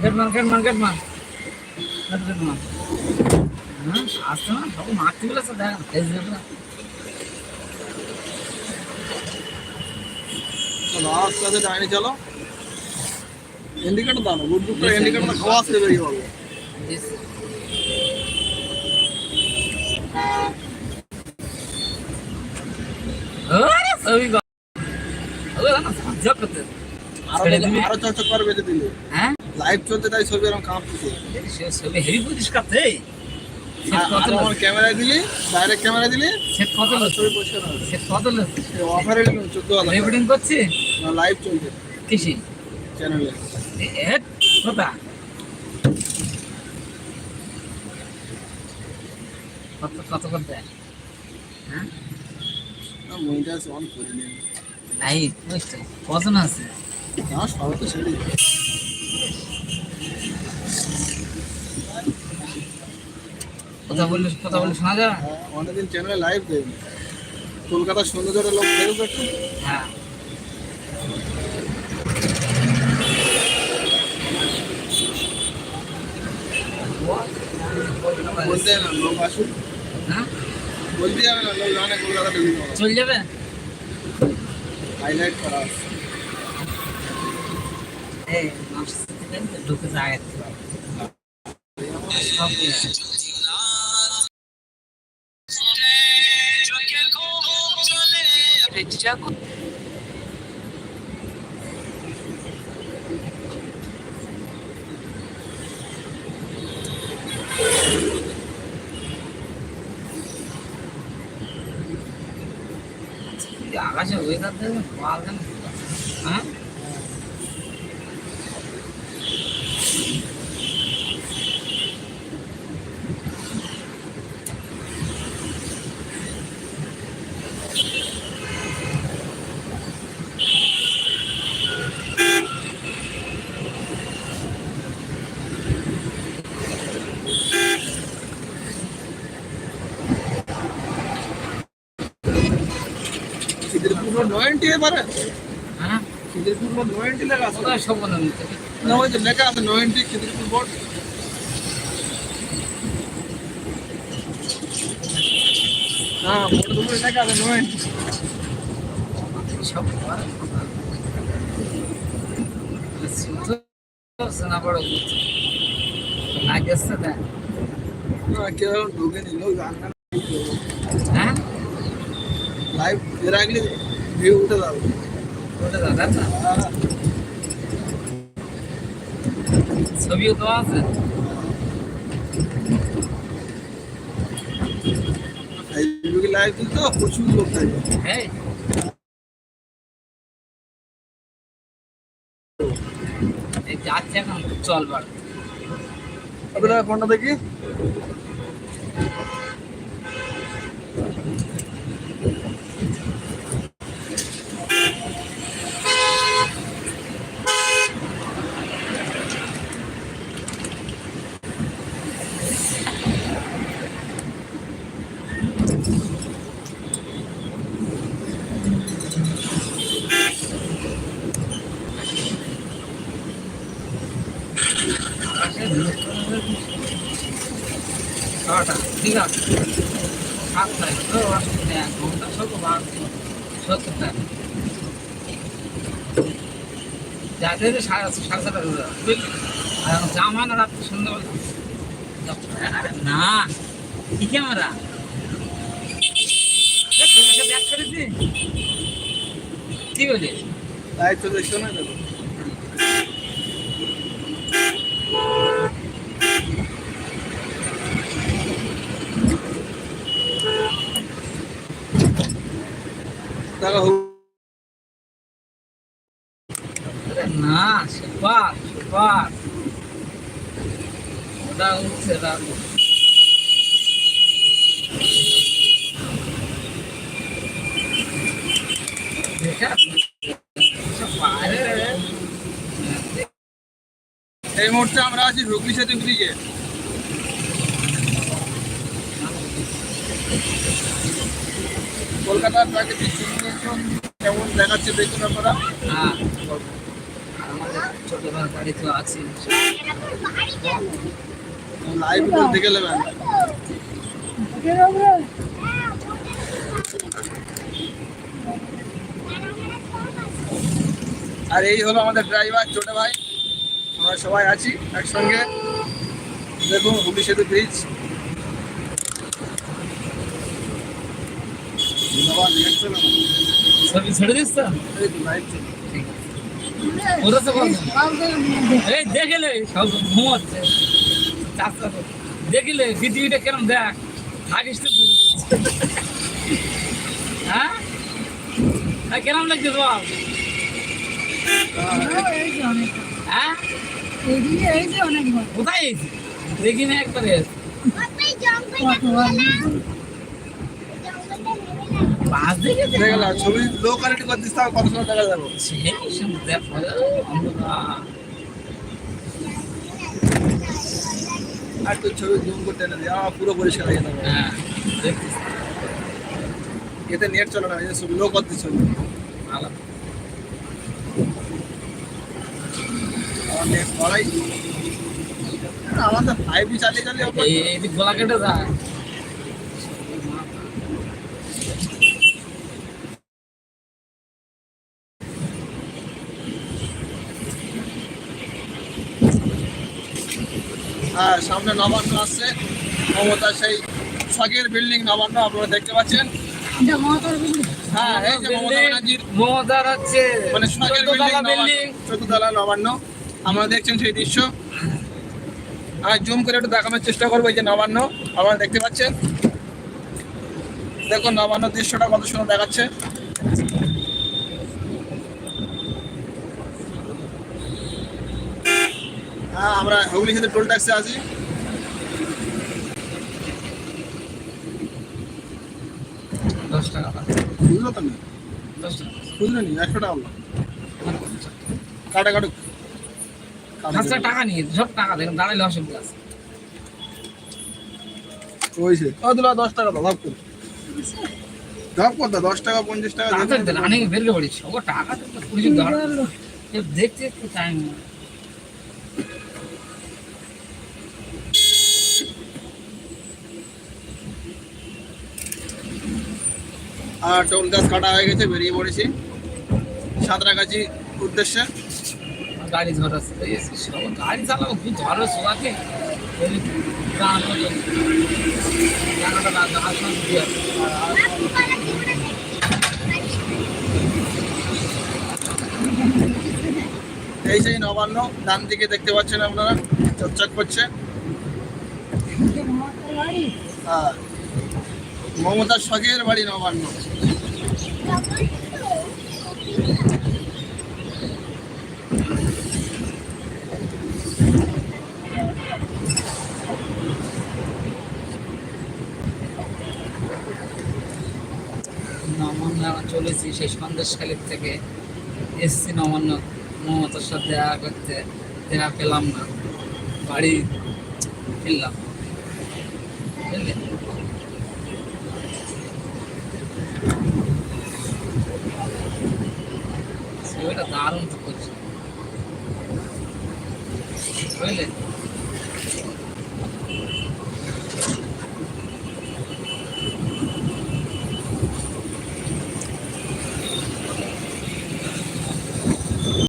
Gate মান gate মান gate মান গেট গেট মান হ্যাঁ আসছে না সব মারতে বলেছে দেখ ফেসবুকটা চলো আস্তে আস্তে ডাইনে চলো ইন্ডিকেটর দাও না বুটবুকটা ইন্ডিকেটর খাওয়া আসতে বেরিয়ে পাবো আরে সবই গো ওরে না সাহায্য করতে আরও চর্চা করবে দিলে। হ্যাঁ? লাইভ চলতে তাই ছবি এরকম কাঁপতেছে সবই হেভি কাতে কত আমার দিলি? ডাইরেক্ট ক্যামেরা দিলি? সেট কত ছবি পরিষ্কার হবে। সেট কত লোক? অফারে চোদ্দ রেকর্ডিং করছি? লাইভ চলছে। কিসি? চ্যানেলে এ। কথা? কত কত করতে হ্যাঁ? মনিটার অন করে নিন। নাই কজন আছে? আমার সবাই তো ছেড়ে কথা বললে কথা বললে শোনা যাবে হ্যাঁ, অনেকদিন চ্যানেলে লাইভ দেয় কলকাতার সৌন্দর্যের লোক দেখুক একটু হ্যাঁ। বলতে না লোক আসুক হ্যাঁ বলতে যাবে না লোক জানে কলকাতা চল যাবে? হাইলাইট করা আছে। এই মানুষ ঢুকে যায় আকাশে ওয়েদার দেখবে ভালো জানো হ্যাঁ খিদিরপুর নয়েন্টি এবারে হ্যাঁ? খিদিরপুর নয়েন্টি লেখা আছে। না ওই যে লেখা আছে নয়েন্টি খিদিরপুর বোর্ড হ্যাঁ বোর্ড লেখা আছে নয়েন্টি। সব শোনা বড় আগে আসছে না না কেউ ঢুকে নিল হ্যাঁ? লাইভ এর আগে ভিউ উঠে যাবে ওটা দাদা ছবিও তো আছে। ফেসবুকে লাইভ দিতে প্রচুর লোক থাকে। হ্যাঁ এই যাচ্ছে এখন চল বাড় আপনারা ফোনটা দেখি ছটা ঠিক আছে সাতটায় তো অসুবিধা এক ঘণ্টা সব বাড়ছে সত্তরটা যাতে যে সাড়ে সাড়ে বুঝলি আর জাম হয় না কি ক্যামেরা কি বলিস লাইভ তো দেখছ না দেখো দেখো আরে না সুপার সুপার ওটা উঠছে ওটা দেখা সব পারে রে। এই মুহূর্তে আমরা আছি হুগলি সেতু ব্রিজে কলকাতার প্রাকৃতিক সৌন্দর্য কেমন দেখাচ্ছে দেখুন আপনারা? হ্যাঁ ছোটবেলার তো আছে। লাইভ দেখে নেবেন। আর এই হলো আমাদের ড্রাইভার ছোট ভাই। আমরা সবাই আছি একসঙ্গে। দেখুন হুগলি সেতু ব্রিজ এই দেখলে পৃথিবীটা কেরম দেখ। থাকিস হ্যাঁ? কেরম লাগছে বল? হ্যাঁ? কোথায় দেখি না একবারে। পাঁচ দেখে দেখে ছবি লো কোয়ালিটি করে দিস কত সময় দেখা যাবে? সেই সময় দেখো অন্ধকার। আর তুই ছবি জুম করতে না পুরো পরিষ্কার হয়ে যাবে। হ্যাঁ এতে নেট চলে না ছবি লো করে দিস ছবি। ভালো। আমার নেট আমাদের ফাইভ জি চালিয়ে চালিয়ে এই এদিক কেটে যায় সামনে নবান্ন আসছে মমতা সেই শখের বিল্ডিং নবান্ন আপনারা দেখতে পাচ্ছেন। হ্যাঁ এই যে মমতা ব্যানার্জির মমতার হচ্ছে মানে শখের বিল্ডিং নবান্ন। আপনারা দেখছেন সেই দৃশ্য। আর জুম করে একটু দেখানোর চেষ্টা করব এই যে নবান্ন। আপনারা দেখতে পাচ্ছেন। দেখুন নবান্ন দৃশ্যটা কত সুন্দর দেখাচ্ছে। হ্যাঁ আমরা হুগলি সাথে টোল ট্যাক্সে আছি। দশ টাকা বুঝলো তো না দশ টাকা। বুঝলো নি? একশো টাকা কাটা কাটুক। পাঁচটা টাকা নিয়ে সব টাকা দেখুন দাঁড়াইলে অসুবিধা আছে। ওইছে ও দিলা দশ টাকা দাও ভাব করে। দশ টাকা পঞ্চাশ টাকা। অনেক ও টাকা তো পুলিশ ধর। দেখতে একটু টাইম আর টোল গাছ কাটা হয়ে গেছে বেরিয়ে পড়েছি। সাঁতরাগাছি উদ্দেশ্যে। গাড়ি এই গাড়ি চালাবো খুব ধরো আসবে। এই সেই নবান্ন ডান দিকে দেখতে পাচ্ছেন আপনারা চকচক করছে। আর মমতার শখের বাড়ি নবান্ন। চলেছি সেই সন্দেশখালির থেকে এসছি নবান্ন। মমতার সাথে দেখা করতে। দেখা পেলাম না। বাড়ি ফিরলাম। বুঝলে? ছবিটা দারুণ করছে। বুঝলে?